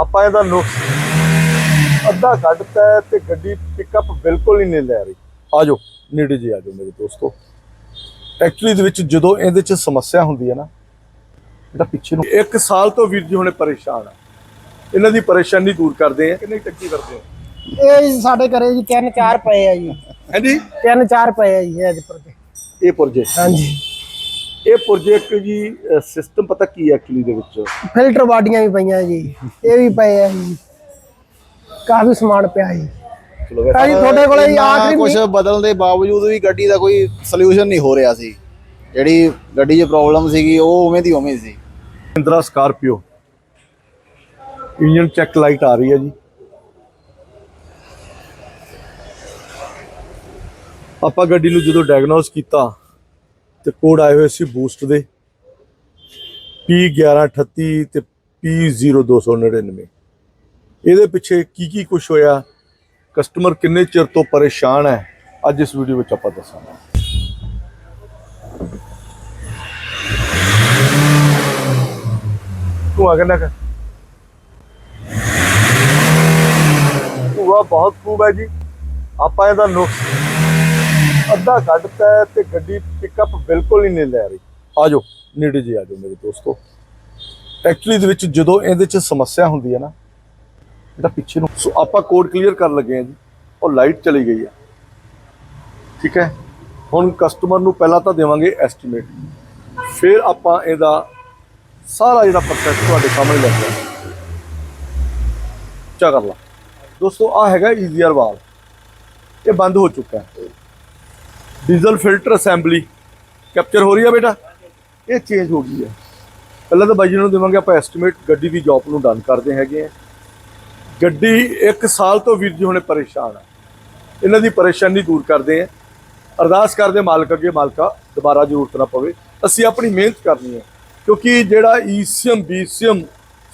ਆਪਾਂ ਇਹਦਾ ਨੁਕਸ ਅੱਧਾ ਹੈ ਤੇ ਗੱਡੀ ਪਿਕਅਪ ਬਿਲਕੁਲ ਹੀ ਨਹੀਂ ਲੈ ਰਹੀ। ਆਜੋ ਨੇੜੇ ਜੀ ਆਜੋ ਮੇਰੇ ਦੋਸਤੋ। ਐਕਚੁਅਲੀ ਦੇ ਵਿੱਚ ਜਦੋਂ ਇਹਦੇ ਚ ਸਮੱਸਿਆ ਹੁੰਦੀ ਹੈ ਨਾ ਇਹਦਾ ਪਿੱਛੇ ਨੂੰ ਇੱਕ ਸਾਲ ਤੋਂ ਵੀਰ ਜੀ ਹੁਣੇ ਪਰੇਸ਼ਾਨ ਆ। ਇਹਨਾਂ ਦੀ ਪਰੇਸ਼ਾਨੀ ਦੂਰ ਕਰਦੇ ਆ ਕਿੰਨੀ ਟੱਕੀ ਕਰਦੇ ਹੋ ਇਹ ਜੀ ਸਾਡੇ ਘਰੇ ਜੀ ਤਿੰਨ ਚਾਰ ਪਏ ਆ ਜੀ। ਹਾਂਜੀ ਤਿੰਨ ਚਾਰ ਪਏ ਆ ਜੀ ਇਹਦੇ ਪਰ ਇਹ ਪੁਰਜੇ। ਹਾਂਜੀ। ਇਹ ਪ੍ਰੋਜੈਕਟ ਜੀ ਸਿਸਟਮ ਪਤਾ ਕੀ ਹੈ ਐਕਚੁਅਲੀ ਦੇ ਵਿੱਚ? ਫਿਲਟਰ ਬਾਡੀਆਂ ਵੀ ਪਈਆਂ ਜੀ ਇਹ ਵੀ ਪਏ ਆ ਜੀ। ਕਾਫੀ ਸਮਾਨ ਪਿਆ ਜੀ। ਚਲੋ ਭਾਜੀ ਤੁਹਾਡੇ ਕੋਲੇ ਜੀ ਆਖਰੀ ਕੁਝ ਬਦਲਣ ਦੇ ਬਾਵਜੂਦ ਵੀ ਗੱਡੀ ਦਾ ਕੋਈ ਸੋਲੂਸ਼ਨ ਨਹੀਂ ਹੋ ਰਿਹਾ ਸੀ। ਜਿਹੜੀ ਗੱਡੀ 'ਚ ਪ੍ਰੋਬਲਮ ਸੀਗੀ ਉਹ ਉਵੇਂ ਦੀ ਉਵੇਂ ਸੀ। Mahindra Scorpio. Engine check light ਆ ਰਹੀ ਹੈ ਜੀ। ਆਪਾਂ ਗੱਡੀ ਨੂੰ ਜਦੋਂ ਡਾਇਗਨੋਸ ਕੀਤਾ ਤੇ ਕੋਡ ਆਏ ਹੋਏ ਸੀ ਬੂਸਟ ਦੇ। P1138 ਤੇ P0299 ਇਹਦੇ ਪਿੱਛੇ ਕੀ ਕੀ ਕੁਝ ਹੋਇਆ? ਕਸਟਮਰ ਕਿੰਨੇ ਚਿਰ ਤੋਂ ਪਰੇਸ਼ਾਨ ਹੈ? ਅੱਜ ਇਸ ਵੀਡੀਓ ਵਿੱਚ ਆਪਾਂ ਦੱਸਾਂਗੇ। ਤੂੰ ਆ ਕਿੰਨਾ ਕਰ ਧੂਆ ਬਹੁਤ ਖੂਬ ਹੈ ਜੀ। ਆਪਾਂ ਇਹਦਾ ਨੁਕਸ ਅੱਧਾ ਕੱਢਤਾ ਤੇ ਗੱਡੀ ਪਿਕਅਪ ਬਿਲਕੁਲ ਹੀ ਨਹੀਂ ਲੈ ਰਹੀ। ਆਜੋ, ਨੇੜੇ ਜੀ ਆਜੋ ਮੇਰੇ ਦੋਸਤੋ। ਐਕਚੁਅਲੀ ਦੇ ਵਿੱਚ ਜਦੋਂ ਇਹਦੇ ਚ ਸਮੱਸਿਆ ਹੁੰਦੀ ਹੈ ਨਾ, ਇਹਦਾ ਪਿੱਛੇ ਨੂੰ ਸੋ ਆਪਾਂ ਕੋਡ ਕਲੀਅਰ ਕਰਨ ਲੱਗੇ ਆ ਜੀ। ਉਹ ਲਾਈਟ ਚਲੀ ਗਈ ਆ ਠੀਕ ਹੈ? ਹੁਣ ਕਸਟਮਰ ਨੂੰ ਪਹਿਲਾਂ ਤਾਂ ਦੇਵਾਂਗੇ ਐਸਟੀਮੇਟ ਫਿਰ ਆਪਾਂ ਇਹਦਾ ਸਾਰਾ ਜਿਹੜਾ ਪ੍ਰੋਸੈਸ ਤੁਹਾਡੇ ਸਾਹਮਣੇ ਲੱਗਦਾ ਚਾ ਕਰ ਲਾ। ਦੋਸਤੋ ਆ ਹੈਗਾ ਈਜ਼ੀਅਰ ਵਾਲ। ਇਹ ਬੰਦ ਹੋ ਚੁੱਕਾ ਹੈ। ਡੀਜ਼ਲ ਫਿਲਟਰ ਅਸੈਂਬਲੀ ਕੈਪਚਰ ਹੋ ਰਹੀ ਆ ਬੇਟਾ? ਇਹ ਚੇਂਜ ਹੋ ਗਈ ਹੈ ਪਹਿਲਾਂ ਤਾਂ ਬਾਈ ਜੀ ਨੂੰ ਦੇਵਾਂਗੇ ਆਪਾਂ ਐਸਟੀਮੇਟ ਗੱਡੀ ਦੀ ਜੌਬ ਨੂੰ ਡਨ ਕਰਦੇ ਹੈਗੇ ਆ। ਗੱਡੀ 1 ਸਾਲ ਤੋਂ ਵੀਰ ਜੀ ਹੁਣੇ ਪਰੇਸ਼ਾਨ ਆ। ਇਹਨਾਂ ਦੀ ਪਰੇਸ਼ਾਨੀ ਦੂਰ ਕਰਦੇ ਆ। ਅਰਦਾਸ ਕਰਦੇ ਮਾਲਕ ਅੱਗੇ ਮਾਲਕਾ, ਦੁਬਾਰਾ ਜ਼ਰੂਰਤ ਨਾ ਪਵੇ। ਅਸੀਂ ਆਪਣੀ ਮਿਹਨਤ ਕਰਨੀ ਹੈ ਕਿਉਂਕਿ ਜਿਹੜਾ ਈਸੀਐਮ, ਬੀਸੀਐਮ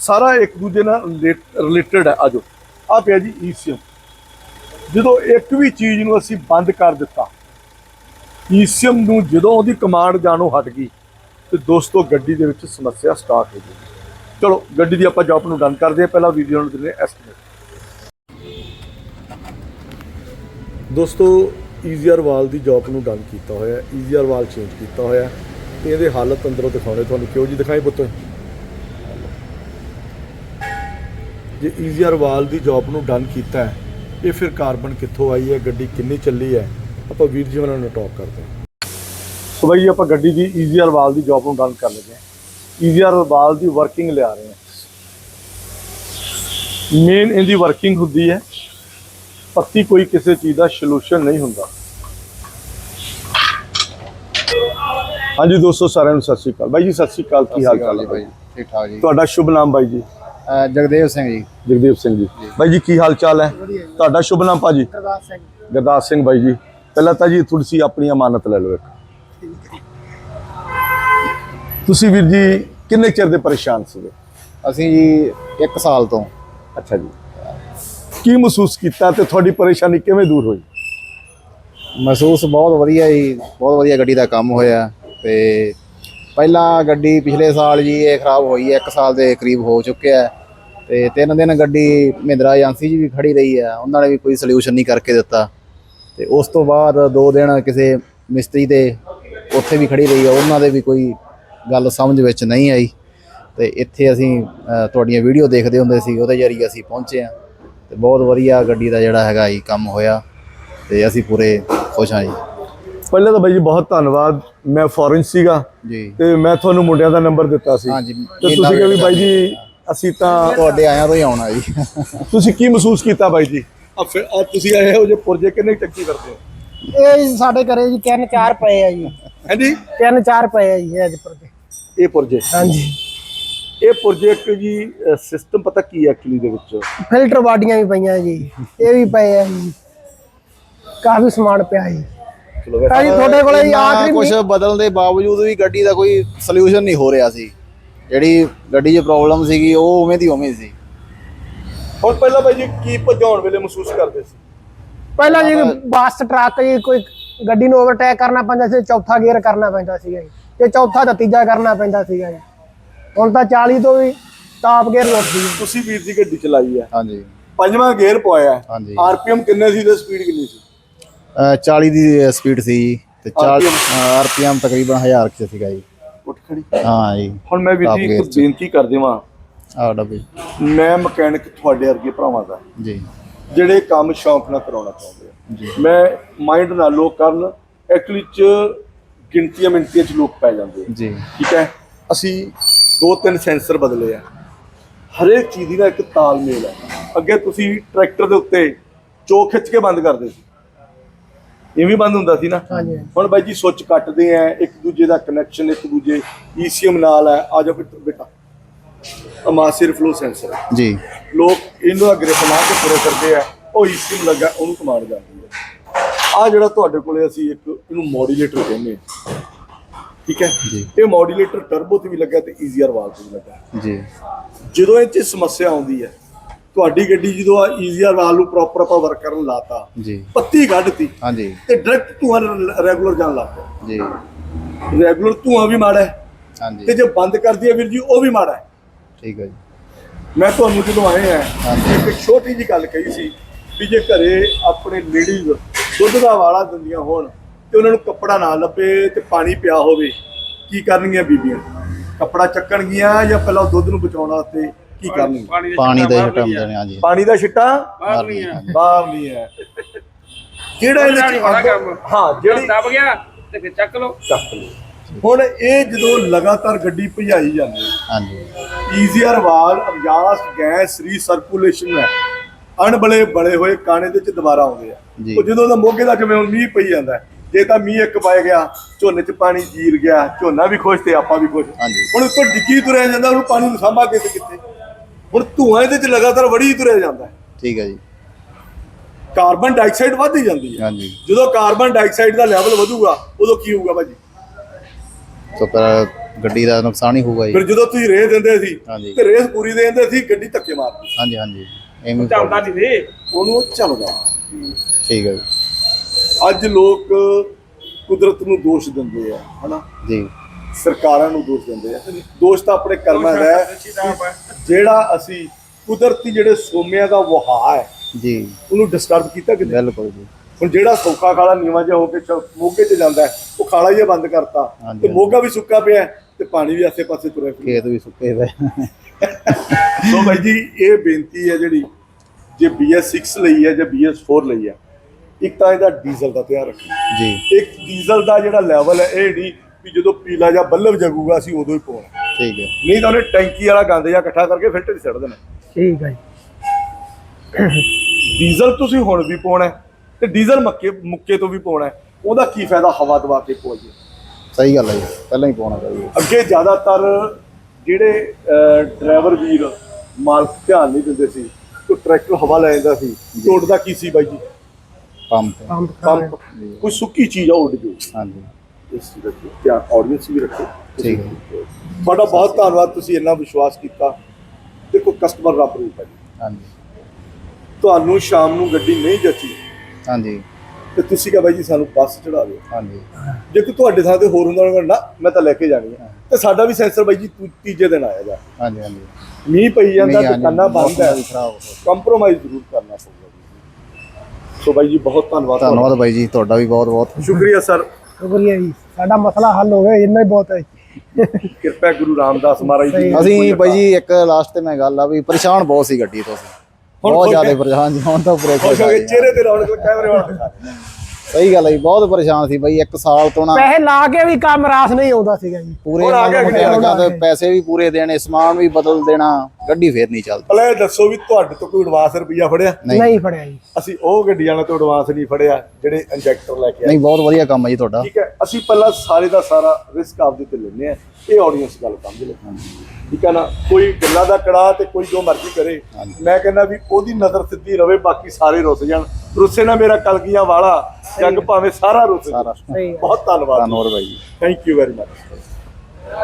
ਸਾਰਾ ਇੱਕ ਦੂਜੇ ਨਾਲ ਰਿਲੇਟਡ ਹੈ ਆਜੋ। ਆ ਪਿਆ ਜੀ ਈਸੀਐਮ। ਜਦੋਂ ਇੱਕ ਵੀ ਚੀਜ਼ ਨੂੰ ਅਸੀਂ ਬੰਦ ਕਰ ਦਿੱਤਾ ਈਸੀਐਮ ਨੂੰ ਜਦੋਂ ਉਹਦੀ ਕਮਾਂਡ ਜਾਣੋ ਹਟ ਗਈ ਤੇ ਦੋਸਤੋ ਗੱਡੀ ਦੇ ਵਿੱਚ ਸਮੱਸਿਆ ਸਟਾਰਟ ਹੋ ਗਈ। ਚਲੋ, ਗੱਡੀ ਦੀ ਆਪਾਂ ਜੌਬ ਨੂੰ ਡਨ ਕਰਦੇ ਹਾਂ। ਪਹਿਲਾਂ ਵੀਡੀਓ ਨੂੰ ਦਿੰਦੇ ਐਸਟੀਮੇਟ ਦੋਸਤੋ ਈਜ਼ੀਅਰ ਵਾਲ ਦੀ ਜੌਬ ਨੂੰ ਡਨ ਕੀਤਾ ਹੋਇਆ ਹੈ। ਈਜ਼ੀਅਰ ਵਾਲ ਚੇਂਜ ਕੀਤਾ ਹੋਇਆ ਤੇ ਇਹਦੇ ਹਾਲਤ ਅੰਦਰੋਂ ਦਿਖਾਉਣੇ ਤੁਹਾਨੂੰ ਕਿਉਂ ਜੀ ਦਿਖਾਈ ਪੁੱਤ? ਜੇ ਈਜ਼ੀਅਰ ਵਾਲ ਦੀ ਜੌਬ ਨੂੰ ਡਨ ਕੀਤਾ ਹੈ, ਇਹ ਫਿਰ ਕਾਰਬਨ ਕਿੱਥੋਂ ਆਈ ਹੈ? ਗੱਡੀ ਕਿੰਨੀ ਚੱਲੀ ਹੈ? ਆਪਾਂ ਵੀਰ ਜੀ ਉਹਨਾਂ ਨਾਲ ਟਾਕ ਕਰਦੇ ਹਾਂ। ਸੋ ਬਈ ਆਪਾਂ ਗੱਡੀ ਦੀ ਈਜ਼ੀਅਰ ਵਾਲ ਦੀ ਜੌਬ ਨੂੰ ਡਨ ਕਰ ਲੱਗੇ ਹਾਂ ਈਜ਼ੀਅਰ ਵਾਲ ਦੀ ਵਰਕਿੰਗ ਲਿਆ ਰਹੇ ਹਾਂ। ਮੇਨ ਇਹਦੀ ਵਰਕਿੰਗ ਹੁੰਦੀ ਹੈ ਪੱਤੀ ਕੋਈ ਕਿਸੇ ਚੀਜ਼ ਦਾ ਸੋਲੂਸ਼ਨ ਨਹੀਂ ਹੁੰਦਾ। ਹਾਂਜੀ ਦੋਸਤੋ ਸਾਰਿਆਂ ਨੂੰ ਸਤਿ ਸ਼੍ਰੀ ਅਕਾਲ। ਬਾਈ ਜੀ ਸਤਿ ਸ਼੍ਰੀ ਅਕਾਲ ਕੀ ਹਾਲ ਚਾਲ ਹੈ ਬਾਈ? ਠੀਕ ਠਾਕ ਜੀ। ਤੁਹਾਡਾ ਸ਼ੁਭ ਨਾਮ ਬਾਈ ਜੀ? ਜਗਦੇਵ ਸਿੰਘ ਜੀ। ਜਗਦੀਪ ਸਿੰਘ ਜੀ। ਬਾਈ ਜੀ ਕੀ ਹਾਲ ਚਾਲ ਹੈ ਤੁਹਾਡਾ ਸ਼ੁਭ ਨਾਮ ਭਾਜੀ? ਗੁਰਦਾਸ ਸਿੰਘ। ਗੁਰਦਾਸ ਸਿੰਘ ਬਾਈ ਜੀ। ਪਹਿਲਾਂ ਤਾਂ ਜੀ ਥੋੜੀ ਸੀ ਆਪਣੀ ਅਮਾਨਤ ਲੈ ਲਓ ਇੱਕ। ਤੁਸੀਂ ਵੀਰ ਜੀ ਕਿੰਨੇ ਚਿਰ ਦੇ ਪਰੇਸ਼ਾਨ ਸੀਗੇ? ਅਸੀਂ ਜੀ 1 ਸਾਲ ਤੋਂ। ਅੱਛਾ ਜੀ। ਕੀ ਮਹਿਸੂਸ ਕੀਤਾ ਤੇ ਤੁਹਾਡੀ ਪਰੇਸ਼ਾਨੀ ਕਿਵੇਂ ਦੂਰ ਹੋਈ? ਮਹਿਸੂਸ ਬਹੁਤ ਵਧੀਆ ਜੀ ਬਹੁਤ ਵਧੀਆ ਗੱਡੀ ਦਾ ਕੰਮ ਹੋਇਆ ਤੇ ਪਹਿਲਾਂ ਗੱਡੀ ਪਿਛਲੇ ਸਾਲ ਜੀ ਇਹ ਖਰਾਬ ਹੋਈ ਹੈ 1 ਸਾਲ ਦੇ ਕਰੀਬ ਹੋ ਚੁੱਕਿਆ ਹੈ ਤੇ ਤਿੰਨ ਦਿਨ ਗੱਡੀ ਮਹਿੰਦਰਾ ਏਜੰਸੀ 'ਚ ਵੀ ਖੜੀ ਰਹੀ ਹੈ ਉਹਨਾਂ ਨੇ ਵੀ ਕੋਈ ਸੋਲੂਸ਼ਨ ਨਹੀਂ ਕਰਕੇ ਦਿੱਤਾ। ਤੇ ਉਸ ਤੋਂ ਬਾਅਦ ਦੋ ਦਿਨ ਕਿਸੇ ਮਿਸਤਰੀ ਦੇ ਉੱਥੇ ਵੀ ਖੜੀ ਰਹੀ ਹੈ ਉਹਨਾਂ ਦੇ ਵੀ ਕੋਈ ਗੱਲ ਸਮਝ ਵਿੱਚ ਨਹੀਂ ਆਈ। ਤੇ ਇੱਥੇ ਅਸੀਂ ਤੁਹਾਡੀਆਂ ਵੀਡੀਓ ਦੇਖਦੇ ਹੁੰਦੇ ਸੀ ਉਹਦੇ ਜਰੀਏ ਅਸੀਂ ਪਹੁੰਚੇ ਆ। ਤੇ ਬਹੁਤ ਵਧੀਆ ਗੱਡੀ ਦਾ ਜਿਹੜਾ ਹੈਗਾ ਜੀ ਕੰਮ ਹੋਇਆ ਤੇ ਅਸੀਂ ਪੂਰੇ ਖੁਸ਼ ਹਾਂ ਜੀ। ਪਹਿਲਾਂ ਤਾਂ ਬਾਈ ਜੀ ਬਹੁਤ ਧੰਨਵਾਦ ਮੈਂ ਫੋਰਨ ਸੀਗਾ ਜੀ। ਤੇ ਮੈਂ ਤੁਹਾਨੂੰ ਮੁੰਡਿਆਂ ਦਾ ਨੰਬਰ ਦਿੱਤਾ ਸੀ। ਤੇ ਤੁਸੀਂ ਕਿਹਾ ਵੀ ਬਾਈ ਜੀ ਅਸੀਂ ਤਾਂ ਤੁਹਾਡੇ ਆਇਆਂ ਤੋਂ ਹੀ ਆਉਣਾ ਜੀ। ਤੁਸੀਂ ਕੀ ਮਹਿਸੂਸ ਕੀਤਾ ਬਾਈ ਜੀ? ਆ ਫਿਰ ਆ ਤੁਸੀਂ ਆਏ ਹੋ ਜੇ ਪੁਰਜੇ ਕਿੰਨੇ ਟੱਕੀ ਕਰਦੇ ਹੋ? ਇਹ ਜੀ ਸਾਡੇ ਘਰੇ ਜੀ ਤਿੰਨ ਚਾਰ ਪਏ ਆ ਜੀ। ਹਾਂਜੀ? ਤਿੰਨ ਚਾਰ ਪਏ ਆ ਜੀ ਇਹਦੇ ਪਰ ਇਹ ਪੁਰਜੇ? ਹਾਂਜੀ। ਇਹ ਪ੍ਰੋਜੈਕਟ ਜੀ ਸਿਸਟਮ ਪਤਾ ਕੀ ਹੈ ਐਕਚੁਅਲੀ ਦੇ ਵਿੱਚ? ਫਿਲਟਰ ਬਾਡੀਆਂ ਵੀ ਪਈਆਂ ਜੀ ਇਹ ਵੀ ਪਏ ਆ ਜੀ। ਕਾਫੀ ਸਮਾਨ ਪਿਆ ਜੀ। ਚਲੋ ਭਾਜੀ ਤੁਹਾਡੇ ਕੋਲੇ ਜੀ ਆਖਰੀ ਕੁਝ ਬਦਲਣ ਦੇ ਬਾਵਜੂਦ ਵੀ ਗੱਡੀ ਦਾ ਕੋਈ ਸੋਲੂਸ਼ਨ ਨਹੀਂ ਹੋ ਰਿਹਾ ਸੀ। ਜਿਹੜੀ ਗੱਡੀ 'ਚ ਪ੍ਰੋਬਲਮ ਸੀਗੀ ਉਹ ਉਵੇਂ ਦੀ ਉਵੇਂ ਹੀ ਸੀ। ਹੁਣ ਪਹਿਲਾਂ ਬਾਈ ਜੀ ਕੀ ਭਜਾਉਣ ਵੇਲੇ ਮਹਿਸੂਸ ਕਰਦੇ ਸੀ? ਪਹਿਲਾਂ ਜੀ ਬੱਸ ਟਰੱਕ ਜੀ ਕੋਈ ਗੱਡੀ ਨੂੰ ਓਵਰਟੇਕ ਕਰਨਾ ਪੈਂਦਾ ਸੀ ਚੌਥਾ ਗੇਅਰ ਕਰਨਾ ਪੈਂਦਾ ਸੀਗਾ ਜੀ। ਤੇ ਚੌਥਾ ਤਾਂ ਤੀਜਾ ਕਰਨਾ ਪੈਂਦਾ ਸੀਗਾ ਜੀ। ਹੁਣ ਤਾਂ 40 ਤੋਂ ਵੀ ਟਾਪ ਗੇਅਰ ਉੱਠਦੀ ਹੈ। ਤੁਸੀਂ ਵੀਰ ਦੀ ਗੱਡੀ ਚਲਾਈ ਹੈ। ਹਾਂਜੀ। ਪੰਜਵਾਂ ਗੇਅਰ ਪਾਇਆ ਹਾਂਜੀ। ਆਰਪੀਐਮ ਕਿੰਨੇ ਸੀ ਤੇ ਸਪੀਡ ਕਿੰਨੀ ਸੀ? ਅ, 40 ਦੀ ਸਪੀਡ ਸੀ ਜੀ। ਤੇ 40 ਆਰਪੀਐਮ? ਤਕਰੀਬਨ 1000 ਚ ਸੀਗਾ ਜੀ। ਉੱਠ ਖੜੀ। ਹਾਂ ਜੀ। ਹੁਣ ਮੈਂ ਵੀਰ ਜੀ ਇੱਕ। ਬੇਨਤੀ ਕਰ ਦੇਵਾਂ। ਆ ਡੱਬੇ ਮੈਂ ਮਕੈਨਿਕ ਤੁਹਾਡੇ ਵਰਗੇ ਭਰਾਵਾਂ ਦਾ। ਜੀ। ਜਿਹੜੇ ਕੰਮ ਸ਼ੌਂਕ ਨਾਲ ਕਰਾਉਣਾ ਚਾਹੁੰਦੇ ਆ। ਜੀ। ਮੈਂ ਮਾਈਂਡ ਨਾਲ ਲੋਕ ਕਰਨ ਐਕਚੁਅਲੀ ਚ ਗਿਣਤੀਆਂ ਮਿੰਟੀਆਂ ਚ ਲੋਕ ਪੈ ਜਾਂਦੇ ਆ। ਜੀ। ਠੀਕ ਹੈ? ਅਸੀਂ ਦੋ ਤਿੰਨ ਸੈਂਸਰ ਬਦਲੇ ਆ। ਹਰੇਕ ਚੀਜ਼ ਦੀ ਨਾ ਇੱਕ ਤਾਲਮੇਲ ਹੈ ਅੱਗੇ ਤੁਸੀਂ ਟਰੈਕਟਰ ਦੇ ਉੱਤੇ ਚੋਕ ਖਿੱਚ ਕੇ ਬੰਦ ਕਰਦੇ ਸੀ। ਇਹ ਵੀ ਬੰਦ ਹੁੰਦਾ ਸੀ ਨਾ। ਹੁਣ ਬਾਈ ਜੀ ਸੁੱਚ ਕੱਟਦੇ ਆ ਇੱਕ ਦੂਜੇ ਦਾ ਕਨੈਕਸ਼ਨ ਇੱਕ ਦੂਜੇ ਈਸੀਐਮ ਨਾਲ ਹੈ ਆ ਜਾ ਬੇਟਾ। Mass air flow sensor. ਜੀ। ਲੋਕ ਇਹਨੂੰ ਦਾ ਗ੍ਰਿਪ ਲਾ ਕੇ ਪੂਰੇ ਕਰਦੇ ਆ ਉਹ ਈਸੀਐਮ ਲੱਗਾ ਉਹਨੂੰ ਕਮਾਂਡ ਜਾਂਦੀ ਹੈ ਆ। ਜਿਹੜਾ ਤੁਹਾਡੇ ਕੋਲੇ ਅਸੀਂ ਇੱਕ ਇਹਨੂੰ ਮੋਡੂਲੇਟਰ ਕਹਿੰਦੇ ਆ। ਠੀਕ ਹੈ। ਇਹ ਮੋਡੂਲੇਟਰ ਟਰਬੋ ਤੇ ਵੀ ਲੱਗਾ ਤੇ ਈਜ਼ੀਆਰ ਵਾਲ ਤੇ ਵੀ ਲੱਗਾ। ਜੀ। ਜਦੋਂ ਇਹ ਚ ਸਮੱਸਿਆ ਆਉਂਦੀ ਹੈ ਤੁਹਾਡੀ ਗੱਡੀ ਜਦੋਂ ਆ ਈਜ਼ੀਆਰ ਵਾਲ ਨੂੰ ਪ੍ਰੋਪਰ ਆਪਾਂ ਵਰਕ ਕਰਨ ਲਾਤਾ ਜੀ। ਪੱਤੀ ਕੱਢਤੀ ਹਾਂਜੀ। ਤੇ ਡਾਇਰੈਕਟ ਧੂਆਂ ਰੈਗੂਲਰ ਜਾਣ ਲੱਗ ਪਿਆ। ਜੀ। ਰੈਗੂਲਰ ਧੂਆਂ ਵੀ ਮਾੜਾ ਹੈ। ਤੇ ਹਾਂਜੀ ਜੇ ਬੰਦ ਕਰਦੀ ਹੈ ਵੀਰ ਜੀ ਉਹ ਵੀ ਮਾੜਾ ਹੈ। ਠੀਕ ਹੈ ਜੀ। ਮੈਂ ਤੁਹਾਨੂੰ ਜਦੋਂ ਆਏ ਆ। ਇੱਕ ਛੋਟੀ ਜੀ ਗੱਲ ਕਹੀ ਸੀ ਵੀ ਜੇ ਘਰੇ ਆਪਣੇ ਲੇਡੀਜ਼ ਦੁੱਧ ਦਾ ਵਾਲਾ ਦਿੰਦੀਆਂ ਹੋਣ ਤੇ ਉਹਨਾਂ ਨੂੰ ਕੱਪੜਾ ਨਾ ਲੱਭੇ ਤੇ ਪਾਣੀ ਪਿਆ ਹੋਵੇ ਕੀ ਕਰਨਗੀਆਂ ਬੀਬੀਆਂ? ਕੱਪੜਾ ਚੱਕਣਗੀਆਂ ਜਾਂ ਪਹਿਲਾਂ ਦੁੱਧ ਨੂੰ ਬਚਾਉਣ ਵਾਸਤੇ ਕੀ ਕਰਨਗੀਆਂ? ਪਾਣੀ ਦਾ ਹਿਟਮ ਦੇਣੇ ਹਾਂਜੀ। ਪਾਣੀ ਦਾ ਛਿੱਟਾ? ਬਾਹਰ ਨਹੀਂ ਆ। ਬਾਹਰ ਨਹੀਂ ਹੈ ਕਿਹੜਾ ਇਹਦੇ ਨਹੀਂ ਚ। ਹਾਂ ਜਿਹੜੀ ਦਬ ਗਿਆ ਤੇ ਫਿਰ ਚੱਕ ਲਓ। ਚੱਕ ਲਓ। ਹੁਣ ਇਹ ਜਦੋਂ ਲਗਾਤਾਰ ਗੱਡੀ ਭਜਾਈ ਜਾਂਦੀ ਹੈ ਹਾਂਜੀ। ਈਜ਼ੀਅਰ ਵਾਲ ਅਬਜਾਸ ਗੈਸ ਰੀਸਰਕੂਲੇਸ਼ਨ ਹੈ। ਅਣਬਲੇ ਬਲੇ ਹੋਏ ਕਾਣੇ ਦੇ ਚ ਦੁਬਾਰਾ ਆਉਂਦੇ ਆ। ਉਹ ਜਦੋਂ ਦਾ ਮੋਗੇ ਦਾ ਜਿਵੇਂ ਹੁਣ ਮੀਂਹ ਪਈ ਜਾਂਦਾ ਜੇ ਤਾਂ ਮੀਂਹ ਇੱਕ ਪੈ ਗਿਆ ਝੋਨੇ ਚ ਪਾਣੀ ਜੀਰ ਗਿਆ ਝੋਨਾ ਵੀ ਖੁਸ਼ ਤੇ ਆਪਾਂ ਵੀ ਖੁਸ਼। ਹਾਂਜੀ। ਹੁਣ ਉੱਤੋਂ ਡਿੱਗੀ ਤੁਰਿਆ ਜਾਂਦਾ ਉਹਨੂੰ ਪਾਣੀ ਨੂੰ ਸਾਂਭਾ ਕਿਤੇ ਕਿੱਥੇ? ਹੁਣ ਧੂਆਂ ਇਹਦੇ ਚ ਲਗਾਤਾਰ ਵੜੀ ਤੁਰਿਆ ਜਾਂਦਾ। ਠੀਕ ਹੈ ਜੀ। ਕਾਰਬਨ ਡਾਈਆਕਸਾਈਡ ਵੱਧਦੀ ਜਾਂਦੀ ਹੈ। ਹਾਂਜੀ। ਜਦੋਂ ਕਾਰਬਨ ਡਾਈਆਕਸਾਈਡ ਦਾ ਲੈਵਲ ਵਧੂਗਾ ਉਦੋਂ ਕੀ ਹੋਊਗਾ ਭਾਜੀ? ਸੋ ਪਰ ਗੱਡੀ ਦਾ ਨੁਕਸਾਨ ਹੀ ਹੋਊਗਾ ਜੀ। ਫਿਰ ਜਦੋਂ ਤੁਸੀਂ ਰੇਹ ਦਿੰਦੇ ਸੀ ਹਾਂਜੀ। ਤੇ ਰੇਸ ਪੂਰੀ ਦੇ ਦਿੰਦੇ ਸੀ ਗੱਡੀ ਧੱਕੇ ਮਾਰਦੀ ਹਾਂਜੀ ਹਾਂਜੀ। ਐਵੇਂ ਚੱਲਦਾ ਨਹੀਂ ਸੀ ਉਹਨੂੰ ਉਹ ਚੱਲਦਾ। ਠੀਕ ਹੈ ਜੀ। ਅੱਜ ਲੋਕ ਕੁਦਰਤ ਨੂੰ ਦੋਸ਼ ਦਿੰਦੇ ਆ ਹਨਾ? ਜੀ। ਸਰਕਾਰਾਂ ਨੂੰ ਦੋਸ਼ ਦਿੰਦੇ ਆ। ਦੋਸ਼ ਤਾਂ ਆਪਣੇ ਕਰਮਾਂ ਦਾ ਹੈ। ਜਿਹੜਾ ਅਸੀਂ ਕੁਦਰਤੀ ਜਿਹੜੇ ਸੋਮਿਆਂ ਦਾ ਵਹਾਅ ਹੈ ਜੀ। ਉਹਨੂੰ ਡਿਸਟਰਬ ਕੀਤਾ ਕਿ ਬਿਲਕੁਲ ਜੀ। ਹੁਣ ਜਿਹੜਾ ਸੌਖਾ ਖਾਲਾ ਨੀਵਾਂ ਜਿਹਾ ਹੋ ਕੇ ਚ- ਮੋਗੇ 'ਚ ਜਾਂਦਾ ਹੈ, ਉਹ ਖਾਲਾ ਹੀ ਬੰਦ ਕਰਤਾ। ਹਾਂਜੀ, ਤੇ ਮੋਗਾ ਵੀ ਸੁੱਕਾ ਪਿਆ ਹੈ, ਤੇ ਪਾਣੀ ਵੀ ਆਸੇ ਪਾਸੇ ਤੁਰਿਆ ਫਿਰਦਾ। ਖੇਤ ਵੀ ਸੁੱਕੇ ਪਏ। ਸੋ ਬਾਈ ਜੀ ਇਹ ਬੇਨਤੀ ਹੈ ਜਿਹੜੀ ਜੇ BS6 ਲਈ ਹੈ ਜਾਂ BS4 ਲਈ ਹੈ ਇੱਕ ਤਾਂ ਇਹਦਾ ਡੀਜ਼ਲ ਦਾ ਧਿਆਨ ਰੱਖਣਾ। ਜੀ। ਇੱਕ ਡੀਜ਼ਲ ਦਾ ਜਿਹੜਾ ਲੈਵਲ ਹੈ ਇਹ ਨਹੀਂ ਵੀ ਜਦੋਂ ਪੀਲਾ ਜਾਂ ਬੱਲਬ ਜਗੂਗਾ ਅਸੀਂ ਉਦੋਂ ਹੀ ਪਾਉਣਾ। ਠੀਕ ਹੈ। ਨਹੀਂ ਤਾਂ ਉਹਨੇ ਟੈਂਕੀ ਵਾਲਾ ਗੰਦ ਜਾਂ ਇਕੱਠਾ ਕਰਕੇ ਫਿਲਟਰ 'ਚ ਸਿੱਟ ਦੇਣਾ। ਠੀਕ ਹੈ ਜੀ। ਡੀਜ਼ਲ ਤੁਸੀਂ ਹੁਣ ਵੀ ਪਾਉਣਾ ਹੈ, ਤੇ ਡੀਜ਼ਲ ਮੱਕੇ ਮੁੱਕੇ ਤੋਂ ਵੀ ਪਾਉਣਾ ਹੈ। ਉਹਦਾ ਕੀ ਫਾਇਦਾ ਹਵਾ ਦਵਾ ਕੇ ਪਾਈਏ ਸਹੀ ਗੱਲ ਹੈ ਜੀ ਪਹਿਲਾਂ ਹੀ ਪਾਉਣਾ ਚਾਹੀਦਾ। ਅੱਗੇ ਜ਼ਿਆਦਾਤਰ ਜਿਹੜੇ ਡਰਾਈਵਰ ਵੀਰ ਮਾਲਕ ਧਿਆਨ ਨਹੀਂ ਦਿੰਦੇ ਸੀ ਉਹ ਟਰੈਕਟਰ ਹਵਾ ਲੈ ਜਾਂਦਾ ਸੀ। ਟੁੱਟਦਾ ਕੀ ਸੀ ਬਾਈ ਜੀ? ਪੰਪ। ਪੰਪ ਕੋਈ ਸੁੱਕੀ ਚੀਜ਼ ਆ ਉੱਡ ਜੂ। ਹਾਂਜੀ। ਇਸ ਚੀਜ਼ ਦਾ ਧਿਆਨ ਆਡੀਅנס ਵੀ ਰੱਖੋ। ਠੀਕ ਹੈ। ਤੁਹਾਡਾ ਬਹੁਤ ਧੰਨਵਾਦ ਤੁਸੀਂ ਇੰਨਾ ਵਿਸ਼ਵਾਸ ਕੀਤਾ। ਦੇਖੋ ਕਸਟਮਰ ਰੱਬ ਰੂਪ ਹੈ ਜੀ। ਹਾਂਜੀ। ਤੁਹਾਨੂੰ ਸ਼ਾਮ ਨੂੰ ਗੱਡੀ ਨਹੀਂ ਜੱਚੀ। ਹਾਂਜੀ। ਤੇ ਤੁਸੀਂ ਕਹਾਂ ਬਾਈ ਜੀ ਸਾਨੂੰ ਬੱਸ ਚੜਾ ਦਿਓ। ਹਾਂਜੀ। ਜੇ ਕੋਈ ਤੁਹਾਡੇ ਥਾਂ ਤੇ ਹੋਰ ਹੁੰਦਾ ਨਾ ਮੈਂ ਤਾਂ ਲੈ ਕੇ ਜਾਣੀ ਤੇ ਸਾਡਾ ਵੀ ਸੈਂਸਰ ਬਾਈ ਜੀ ਤੂ- ਤੀਜੇ ਦਿਨ ਆਏਗਾ ਹਾਂਜੀ ਹਾਂਜੀ। ਮੀਂਹ ਪਈ ਜਾਂਦਾ ਹਾਂਜੀ, ਕੰਨਾ ਬੰਦ ਮੌਸਮ ਹੈ ਵੀ ਖਰਾਬ ਹੋ ਗਿਆ। ਕੰਪਰੋਮਾਈਜ਼ ਜ਼ਰੂਰ ਕਰਨਾ ਪਊਗਾ ਜੀ। ਸੋ ਬਾਈ ਜੀ ਬਹੁਤ ਧੰਨਵਾਦ ਧੰਨਵਾਦ ਬਾਈ ਜੀ ਤੁਹਾਡਾ ਵੀ ਬਹੁਤ ਬਹੁਤ। ਸ਼ੁਕਰੀਆ ਸਰ। ਸ਼ੁਕਰੀਆ ਜੀ। ਸਾਡਾ ਮਸਲਾ ਹੱਲ ਹੋ ਗਿਆ ਇੰਨਾ ਹੀ ਬਹੁਤ ਹੈ ਜੀ। ਕਿਰਪਾ ਗੁਰੂ ਰਾਮਦਾਸ ਮਹਾਰਾਜ ਜੀ ਦੀ। ਅਸੀਂ ਬਾਈ ਜੀ ਇੱਕ ਲਾਸਟ ਤੇ ਮੈਂ ਗੱਲ ਆ ਵੀ ਪਰੇਸ਼ਾਨ ਬਹੁਤ ਸੀ ਗੱਡੀ ਤੋਂ ਅਸੀਂ। ਬਹੁਤ ਜ਼ਿਆਦਾ? ਪਰੇਸ਼ਾਨ ਜੀ ਹੁਣ ਤਾਂ ਪੂਰੇ ਖੁਸ਼ ਹੋ ਗਏ ਚਿਹਰੇ ਤੇ ਰੌਣਕ ਕੈਮਰੇ ਵਾਲਾ। ਸਹੀ ਗੱਲ ਹੈ ਜੀ ਬਹੁਤ ਪਰੇਸ਼ਾਨ ਸੀ ਬਾਈ ਇੱਕ ਸਾਲ ਤੋਂ ਨਾ ਪੈਸੇ ਲਾ ਕੇ ਵੀ ਕੰਮ ਰਾਸ ਨਹੀਂ ਆਉਂਦਾ ਸੀਗਾ ਜੀ। ਪੂਰੇ ਹੁਣ ਆ ਗਿਆ ਮਤਲਬ ਕਿਤੇ ਮਕੈਨਿਕਾਂ ਦੇ ਪੈਸੇ ਵੀ ਪੂਰੇ ਦੇਣੇ ਸਮਾਨ ਵੀ ਬਦਲ ਦੇਣਾ ਗੱਡੀ ਫੇਰ ਨਹੀਂ ਚੱਲਦੀ। ਪਹਿਲਾਂ ਇਹ ਦੱਸੋ ਵੀ ਤੁਹਾਡੇ ਤੋਂ ਕੋਈ ਐਡਵਾਂਸ ਰੁਪਈਆ ਫੜਿਆ? ਨਹੀਂ। ਫੜਿਆ ਜੀ। ਅਸੀਂ ਉਹ ਗੱਡੀਆਂ ਨਾਲ ਤੋਂ ਐਡਵਾਂਸ ਨਹੀਂ ਫੜਿਆ ਜਿਹੜੇ ਇੰਜੈਕਟਰ ਲੈ ਕੇ ਆਏ। ਨਹੀਂ ਬਹੁਤ ਵਧੀਆ ਕੰਮ ਹੈ ਜੀ ਤੁਹਾਡਾ। ਠੀਕ ਹੈ ਅਸੀਂ ਪਹਿਲਾਂ ਸਾਰੇ ਦਾ ਸਾਰਾ ਰਿਸਕ ਆਪਦੇ ਤੇ ਲੈਂਦੇ ਆ ਇਹ ਆਡੀਅנס ਗੱਲ ਸਮਝ ਲਓ। ਠੀਕ ਹੈ ਨਾ? ਕੋਈ ਗੱਲਾਂ ਦਾ ਕੜਾ ਤੇ ਕੋਈ ਜੋ ਮਰਜ਼ੀ ਕਰੇ। ਮੈਂ ਕਹਿੰਦਾ ਵੀ ਉਹਦੀ ਨਜ਼ਰ ਸਿੱਧੀ ਰਵੇ ਬਾਕੀ ਸਾਰੇ ਰੁੱਸ ਜਾਣ। ਰੁੱਸੇ ਨਾ ਮੇਰਾ ਕਲਗੀਆਂ ਵਾਲਾ ਜੱਗ ਭਾਵੇਂ ਸਾਰਾ ਰੁੱਸ ਜਾਏ। ਸਾਰਾ। ਸਹੀ ਹੈ। ਬਹੁਤ ਧੰਨਵਾਦ। ਧੰਨਵਾਦ ਬਾਈ ਜੀ। Thank you very much